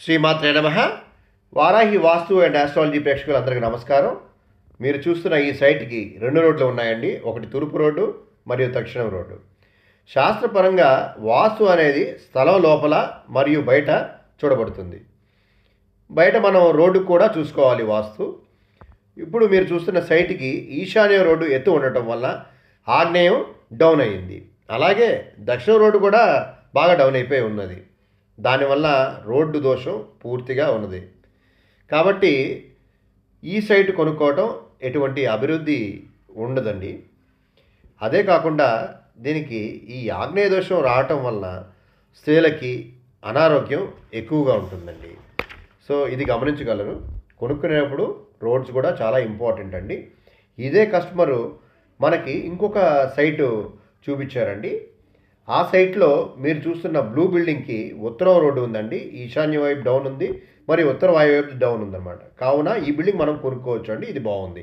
శ్రీమాత్రే నమ. వారాహి వాస్తు and astrology ప్రేక్షకులందరికీ నమస్కారం. మీరు చూస్తున్న ఈ సైట్కి రెండు రోడ్లు ఉన్నాయండి. ఒకటి తూర్పు రోడ్డు మరియు దక్షిణం రోడ్డు. శాస్త్రపరంగా వాస్తు అనేది స్థలం లోపల మరియు బయట చూడబడుతుంది. బయట మనం రోడ్డు కూడా చూసుకోవాలి వాస్తు. ఇప్పుడు మీరు చూస్తున్న సైట్కి ఈశాన్య రోడ్డు ఎత్తు ఉండటం వల్ల ఆగ్నేయం డౌన్ అయ్యింది. అలాగే దక్షిణ రోడ్డు కూడా బాగా డౌన్ అయిపోయి ఉన్నది. దానివల్ల రోడ్డు దోషం పూర్తిగా ఉన్నది. కాబట్టి ఈ సైట్ కొనుక్కోవటం ఎటువంటి అభివృద్ధి ఉండదండి. అదే కాకుండా దీనికి ఈ ఆగ్నేయ దోషం రావటం వలన స్త్రీలకి అనారోగ్యం ఎక్కువగా ఉంటుందండి. సో ఇది గమనించగలరు కొనుక్కునేటప్పుడు రోడ్స్ కూడా చాలా ఇంపార్టెంట్ అండి. ఇదే కస్టమరు మనకి ఇంకొక సైటు చూపించారండి. ఆ సైట్లో మీరు చూస్తున్న బ్లూ బిల్డింగ్కి ఉత్తరం రోడ్డు ఉందండి ఈశాన్య వైపు డౌన్ ఉంది మరి ఉత్తర వాయు వైపు డౌన్ ఉందన్నమాట. కావున ఈ బిల్డింగ్ మనం కొనుక్కోవచ్చు అండి ఇది బాగుంది.